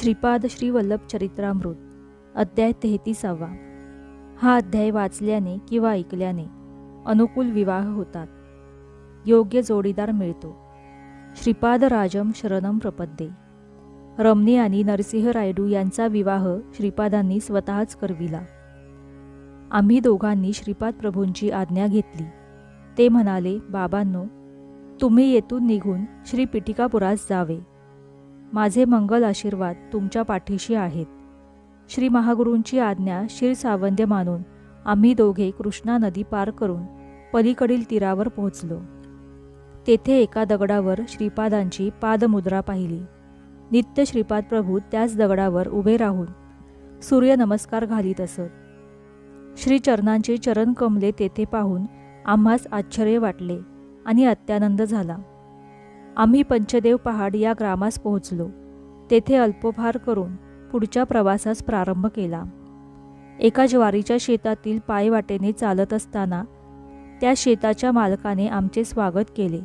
श्रीपाद श्री वल्लभ चरित्रामृत अध्याय तेहतीसावा. हा अध्याय वाचल्याने किंवा ऐकल्याने अनुकूल विवाह होतात. योग्य जोडीदार मिळतो. श्रीपाद राजम शरणम प्रपद्ये. रमणी आणि नरसिंह रायडू यांचा विवाह श्रीपादांनी स्वतःच करविला. आम्ही दोघांनी श्रीपाद प्रभूंची आज्ञा घेतली. ते म्हणाले बाबांनो तुम्ही येथून निघून श्री पिटिकापुरास जावे. माझे मंगल आशीर्वाद तुमच्या पाठीशी आहेत. श्री महागुरूंची आज्ञा शिरसावंद्य मानून आम्ही दोघे कृष्णा नदी पार करून पलीकडील तीरावर पोहोचलो. तेथे एका दगडावर श्रीपादांची पादमुद्रा पाहिली. नित्य श्रीपाद प्रभू त्याच दगडावर उभे राहून सूर्यनमस्कार घालीत असत. श्रीचरणांचे चरण कमले तेथे पाहून आम्हास आश्चर्य वाटले आणि अत्यानंद झाला. आम्ही पंचदेव पहाड या ग्रामास पोहोचलो. तेथे अल्पोपहार करून पुढच्या प्रवासास प्रारंभ केला. एका ज्वारीच्या शेतातील पायवाटेने चालत असताना त्या शेताच्या मालकाने आमचे स्वागत केले.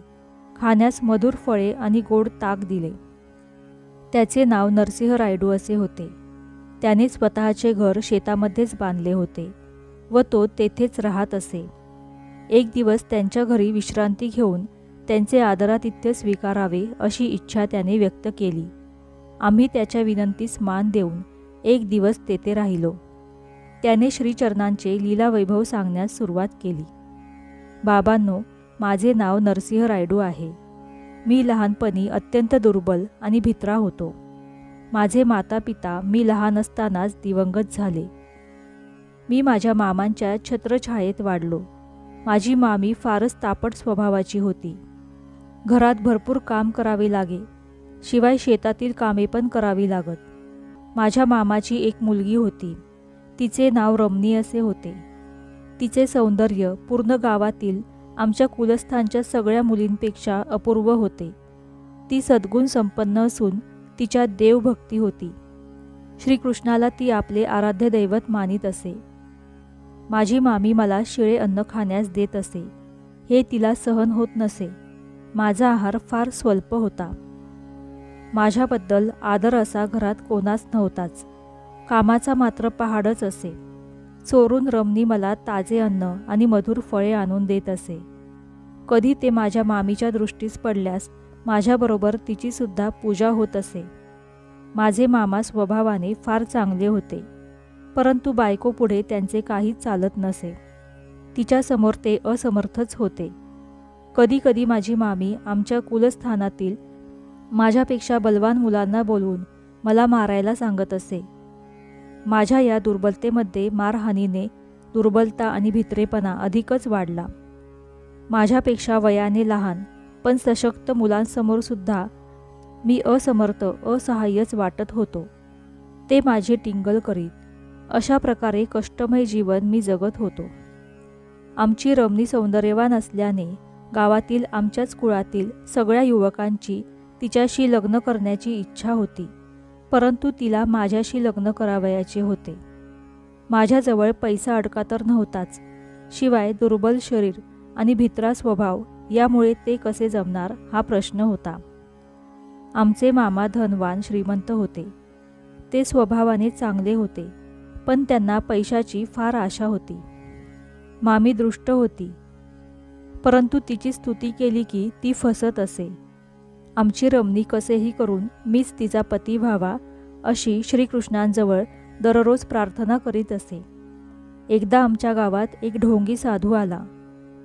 खाण्यास मधुर फळे आणि गोड ताक दिले. त्याचे नाव नरसिंह रायडू असे होते. त्याने स्वतःचे घर शेतामध्येच बांधले होते व तो तेथेच राहत असे. एक दिवस त्यांच्या घरी विश्रांती घेऊन त्यांचे आदरातिथ्य स्वीकारावे अशी इच्छा त्याने व्यक्त केली. आम्ही त्याच्या विनंतीस मान देऊन एक दिवस तेथे राहिलो. त्याने श्रीचरणांचे लीला वैभव सांगण्यास सुरुवात केली. बाबांनो माझे नाव नरसिंह रायडू आहे. मी लहानपणी अत्यंत दुर्बल आणि भित्रा होतो. माझे माता पिता मी लहान असतानाच दिवंगत झाले. मी माझ्या मामांच्या छत्रछायेत वाढलो. माझी मामी फारच तापट स्वभावाची होती. घरात भरपूर काम करावे लागे. शिवाय शेतातील कामे पण करावी लागत. माझ्या मामाची एक मुलगी होती. तिचे नाव रमणी असे होते. तिचे सौंदर्य पूर्ण गावातील आमच्या कुलस्थांच्या सगळ्या मुलींपेक्षा अपूर्व होते. ती सद्गुण संपन्न असून तिच्यात देवभक्ती होती. श्रीकृष्णाला ती आपले आराध्य दैवत मानित असे. माझी मामी मला शिळे अन्न खाण्यास देत असे. हे तिला सहन होत नसे. माझा आहार फार स्वल्प होता. माझ्याबद्दल आदर असा घरात कोणाच नव्हताच. कामाचा मात्र पहाडच असे. चोरून रमणी मला ताजे अन्न आणि मधुर फळे आणून देत असे. कधी ते माझ्या मामीच्या दृष्टीस पडल्यास माझ्याबरोबर तिचीसुद्धा पूजा होत असे. माझे मामा स्वभावाने फार चांगले होते. परंतु बायकोपुढे त्यांचे काहीच चालत नसे. तिच्यासमोर ते असमर्थच होते. कधीकधी माझी मामी आमच्या कुलस्थानातील माझ्यापेक्षा बलवान मुलांना बोलवून मला मारायला सांगत असे. माझ्या या दुर्बलतेमध्ये मारहाणीने दुर्बलता आणि भित्रेपणा अधिकच वाढला. माझ्यापेक्षा वयाने लहान पण सशक्त मुलांसमोर सुद्धा मी असमर्थ असहाय्यच वाटत होतो. ते माझे टिंगल करीत अशा प्रकारे कष्टमय जीवन मी जगत होतो. आमची रमणी सौंदर्यवान असल्याने गावातील आमच्याच कुळातील सगळ्या युवकांची तिच्याशी लग्न करण्याची इच्छा होती. परंतु तिला माझ्याशी लग्न करावयाचे होते. माझ्याजवळ पैसा अडका तर नव्हताच. शिवाय दुर्बल शरीर आणि भित्रा स्वभाव यामुळे ते कसे जमणार हा प्रश्न होता. आमचे मामा धनवान श्रीमंत होते. ते स्वभावाने चांगले होते पण त्यांना पैशाची फार आशा होती. मामी दृष्ट होती. परंतु तिची स्तुती केली की ती फसत असे. आमची रमणी कसेही करून मीच तिचा पती व्हावा अशी श्रीकृष्णांजवळ दररोज प्रार्थना करीत असे. एकदा आमच्या गावात एक ढोंगी साधू आला.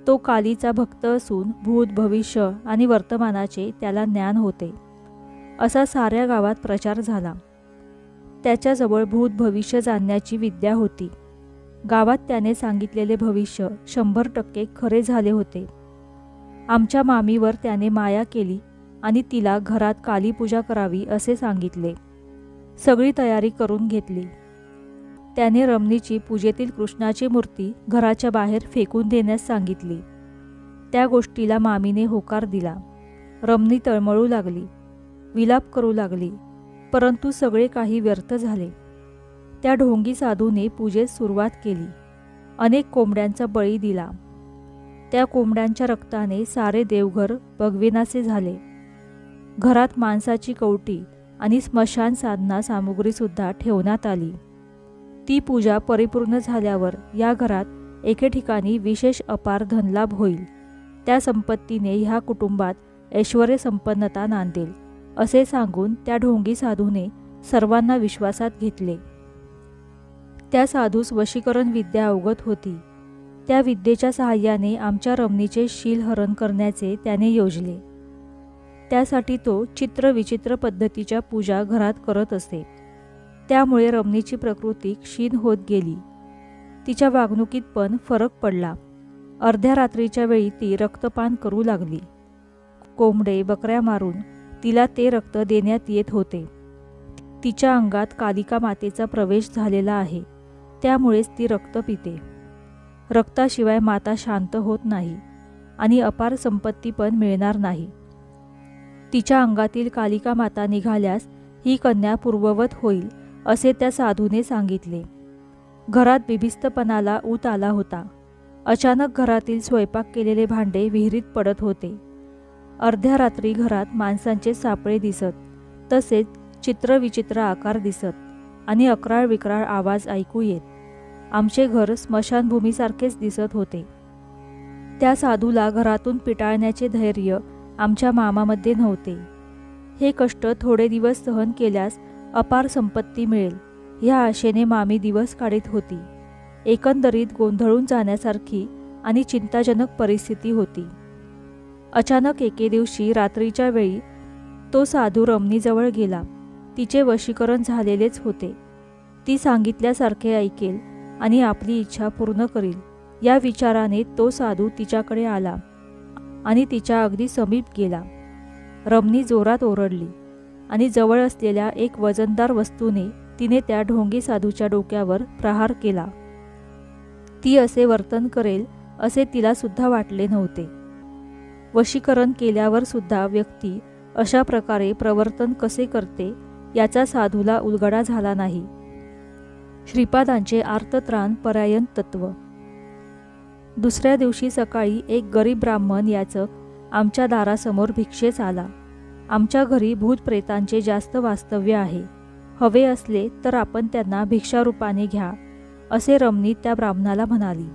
तो कालीचा भक्त असून भूत भविष्य आणि वर्तमानाचे त्याला ज्ञान होते. असा साऱ्या गावात प्रचार झाला. त्याच्याजवळ भूत भविष्य जाणण्याची विद्या होती. गावात त्याने सांगितलेले भविष्य शंभर टक्के खरे झाले होते. आमच्या मामीवर त्याने माया केली आणि तिला घरात कालीपूजा करावी असे सांगितले. सगळी तयारी करून घेतली. त्याने रमणीची पूजेतील कृष्णाची मूर्ती घराच्या बाहेर फेकून देण्यास सांगितली. त्या गोष्टीला मामीने होकार दिला. रमणी तळमळू लागली. विलाप करू लागली. परंतु सगळे काही व्यर्थ झाले. त्या ढोंगी साधूने पूजेस सुरुवात केली. अनेक कोंबड्यांचा बळी दिला. त्या कोंबड्यांच्या रक्ताने सारे देवघर बगविनासे झाले. घरात माणसाची कवटी आणि स्मशान साधना सामुग्रीसुद्धा ठेवण्यात आली. ती पूजा परिपूर्ण झाल्यावर या घरात एके ठिकाणी विशेष अपार धनलाभ होईल. त्या संपत्तीने ह्या कुटुंबात ऐश्वर संपन्नता नांदेल असे सांगून त्या ढोंगी साधूने सर्वांना विश्वासात घेतले. त्या साधूस वशीकरण विद्या अवगत होती. त्या विद्येच्या सहाय्याने आमच्या रमणीचे शीलहरण करण्याचे त्याने योजले. त्यासाठी तो चित्रविचित्र पद्धतीच्या पूजा घरात करत असे. त्यामुळे रमणीची प्रकृती क्षीण होत गेली. तिच्या वागणुकीत पण फरक पडला. अर्ध्या रात्रीच्या वेळी ती रक्तपान करू लागली. कोंबडे बकऱ्या मारून तिला ते रक्त देण्यात येत होते. तिच्या अंगात कालिका मातेचा प्रवेश झालेला आहे. त्यामुळेच ती रक्त पिते. रक्ताशिवाय माता शांत होत नाही आणि अपार संपत्ती पण मिळणार नाही. तिच्या अंगातील कालिका माता निघाल्यास ही कन्या पूर्ववत होईल असे त्या साधूने सांगितले. घरात बिभिस्तपणाला ऊत आला होता. अचानक घरातील स्वयंपाक केलेले भांडे विहिरीत पडत होते. अर्ध्या रात्री घरात माणसांचे सापळे दिसत तसेच चित्रविचित्र आकार दिसत आणि अकराळ विक्राळ आवाज ऐकू येत. आमचे घर स्मशानभूमीसारखेच दिसत होते. त्या साधूला घरातून पिटाळण्याचे धैर्य आमच्या मामामध्ये नव्हते. हे कष्ट थोडे दिवस सहन केल्यास अपार संपत्ती मिळेल ह्या आशेने मामी दिवस काढीत होती. एकंदरीत गोंधळून जाण्यासारखी आणि चिंताजनक परिस्थिती होती. अचानक एके दिवशी रात्रीच्या वेळी तो साधू रमणीजवळ गेला. तिचे वशीकरण झालेलेच होते. ती सांगितल्यासारखे ऐकेल आणि आपली इच्छा पूर्ण करील. या विचाराने तो साधू तिच्याकडे आला आणि तिच्या अगदी समीप गेला. रमणी जोरात ओरडली आणि जवळ असलेल्या एक वजनदार वस्तूने तिने त्या ढोंगी साधूच्या डोक्यावर प्रहार केला. ती असे वर्तन करेल असे तिला सुद्धा वाटले नव्हते. वशीकरण केल्यावर सुद्धा व्यक्ती अशा प्रकारे प्रवर्तन कसे करते याचा साधूला उलगडा झाला नाही. श्रीपादांचे आर्तत्राण परायण तत्व. दुसऱ्या दिवशी सकाळी एक गरीब ब्राह्मण याचक आमच्या दारासमोर भिक्षेस आला. आमच्या घरी भूतप्रेतांचे जास्त वास्तव्य आहे. हवे असले तर आपण त्यांना भिक्षारूपाने घ्या असे रमणी त्या ब्राह्मणाला म्हणाली.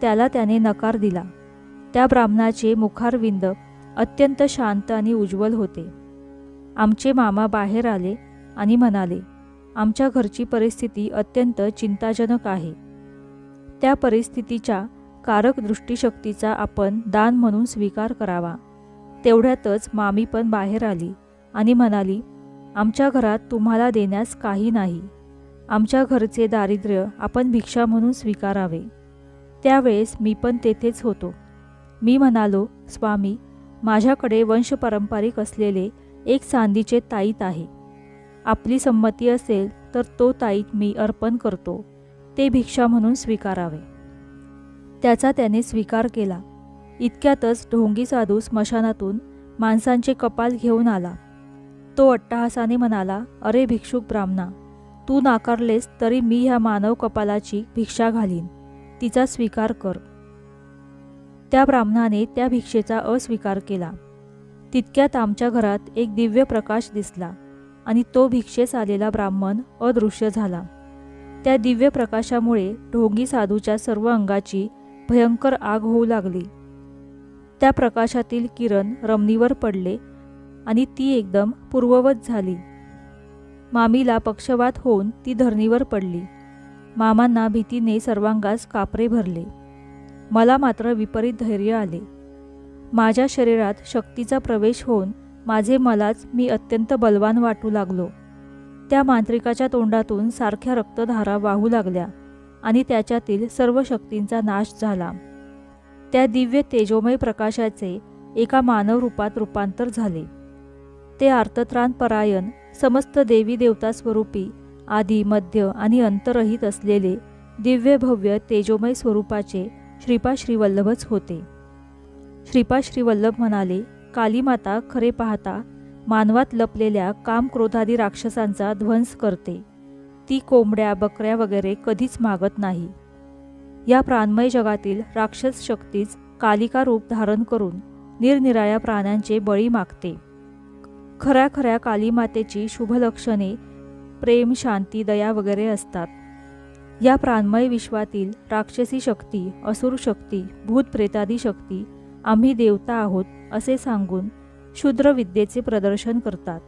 त्याला त्याने नकार दिला. त्या ब्राह्मणाचे मुखारविंद अत्यंत शांत आणि उज्ज्वल होते. आमचे मामा बाहेर आले आणि म्हणाले आमच्या घरची परिस्थिती अत्यंत चिंताजनक आहे. त्या परिस्थितीच्या कारक दृष्टीशक्तीचा आपण दान म्हणून स्वीकार करावा. तेवढ्यातच मामी पण बाहेर आली आणि म्हणाली आमच्या घरात तुम्हाला देण्यास काही नाही. आमच्या घरचे दारिद्र्य आपण भिक्षा म्हणून स्वीकारावे. त्यावेळेस मी पण तेथेच होतो. मी म्हणालो स्वामी माझ्याकडे वंशपारंपरिक असलेले एक चांदीचे ताईत आहे. आपली संमती असेल तर तो ताईत मी अर्पण करतो. ते भिक्षा म्हणून स्वीकारावे. त्याचा त्याने स्वीकार केला. इतक्यातच ढोंगी साधू स्मशानातून माणसांचे कपाल घेऊन आला. तो अट्टहासाने म्हणाला अरे भिक्षुक ब्राह्मणा तू नाकारलेस तरी मी ह्या मानव कपालाची भिक्षा घालीन. तिचा स्वीकार कर. त्या ब्राह्मणाने त्या भिक्षेचा अस्वीकार केला. तितक्यात आमच्या घरात एक दिव्य प्रकाश दिसला. आणि तो भिक्षेस आलेला ब्राह्मण अदृश्य झाला. त्या दिव्य प्रकाशामुळे ढोंगी साधूच्या सर्व अंगाची भयंकर आग होऊ लागली. त्या प्रकाशातील किरण रमणीवर पडले आणि ती एकदम पूर्ववत झाली. मामीला पक्षवात होऊन ती धरणीवर पडली. मामांना भीतीने सर्वांगास कापरे भरले. मला मात्र विपरीत धैर्य आले. माझ्या शरीरात शक्तीचा प्रवेश होऊन माझे मलाच मी अत्यंत बलवान वाटू लागलो. त्या मांत्रिकाच्या तोंडातून सारख्या रक्तधारा वाहू लागल्या आणि त्याच्यातील सर्व शक्तींचा नाश झाला. त्या दिव्य तेजोमय प्रकाशाचे एका मानव रूपात रूपांतर झाले. ते आर्तत्राण परायण समस्त देवी देवता स्वरूपी आदी मध्य आणि अंतरहित असलेले दिव्य भव्य तेजोमय स्वरूपाचे श्रीपा श्रीवल्लभच होते. श्रीपा श्रीवल्लभ म्हणाले कालीमाता खरे पाहता मानवात लपलेल्या काम क्रोधादी राक्षसांचा ध्वंस करते. ती कोंबड्या बकऱ्या वगैरे कधीच मागत नाही. या प्राणमय जगातील राक्षस शक्तीच कालिका रूप धारण करून निरनिराळ्या प्राण्यांचे बळी मागते. खऱ्या खऱ्या कालीमातेची शुभलक्षणे प्रेम शांती दया वगैरे असतात. या प्राणमय विश्वातील राक्षसी शक्ती असुर शक्ती भूतप्रेतादी शक्ती आम्ही देवता आहोत असे सांगून शूद्र विद्येचे प्रदर्शन करतात.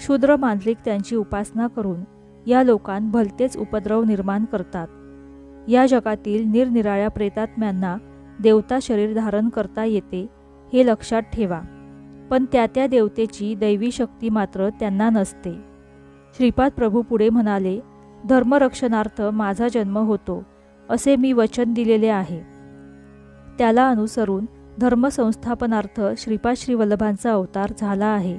शूद्र मांत्रिक त्यांची उपासना करून या लोकांत भलतेच उपद्रव निर्माण करतात. या जगातील निरनिराळ्या प्रेतात्म्यांना देवता शरीर धारण करता येते हे लक्षात ठेवा. पण त्या त्या देवतेची दैवी शक्ती मात्र त्यांना नसते. श्रीपाद प्रभू पुढे म्हणाले धर्मरक्षणार्थ माझा जन्म होतो असे मी वचन दिलेले आहे. त्याला अनुसरून धर्मसंस्थापनार्थ श्रीपाद वल्लभांचा अवतार झाला आहे.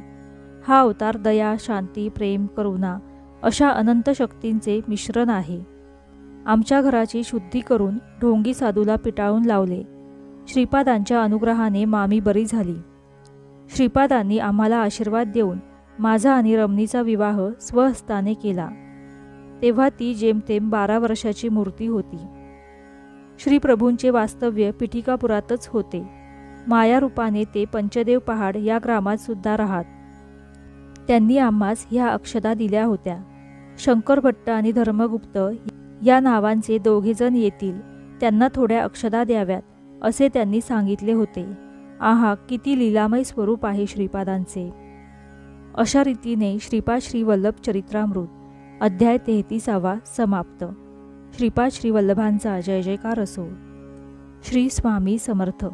हा अवतार दया शांती प्रेम करुणा अशा अनंत शक्तींचे मिश्रण आहे. आमच्या घराची शुद्धी करून ढोंगी साधूला पिटाळून लावले. श्रीपादांच्या अनुग्रहाने मामी बरी झाली. श्रीपादांनी आम्हाला आशीर्वाद देऊन माझा आणि रमणीचा विवाह स्वहस्ताने केला. तेव्हा ती जेमतेम बारा वर्षाची मूर्ती होती. श्रीप्रभूंचे वास्तव्य पिठिकापुरातच होते. मायारूपाने ते पंचदेव पहाड या ग्रामात सुद्धा राहत. त्यांनी आम्हास ह्या अक्षदा दिल्या होत्या. शंकरभट्ट आणि धर्मगुप्त या नावांचे दोघेजण येतील त्यांना थोड्या अक्षदा द्याव्यात असे त्यांनी सांगितले होते. आहा किती लीलामय स्वरूप आहे श्रीपादांचे. अशा रीतीने श्रीपाद श्री वल्लभ चरित्रामृत अध्याय तेहतीसावा समाप्त. श्रीपाद श्री वल्लभांचा जय जयकार असो. श्री स्वामी समर्थ.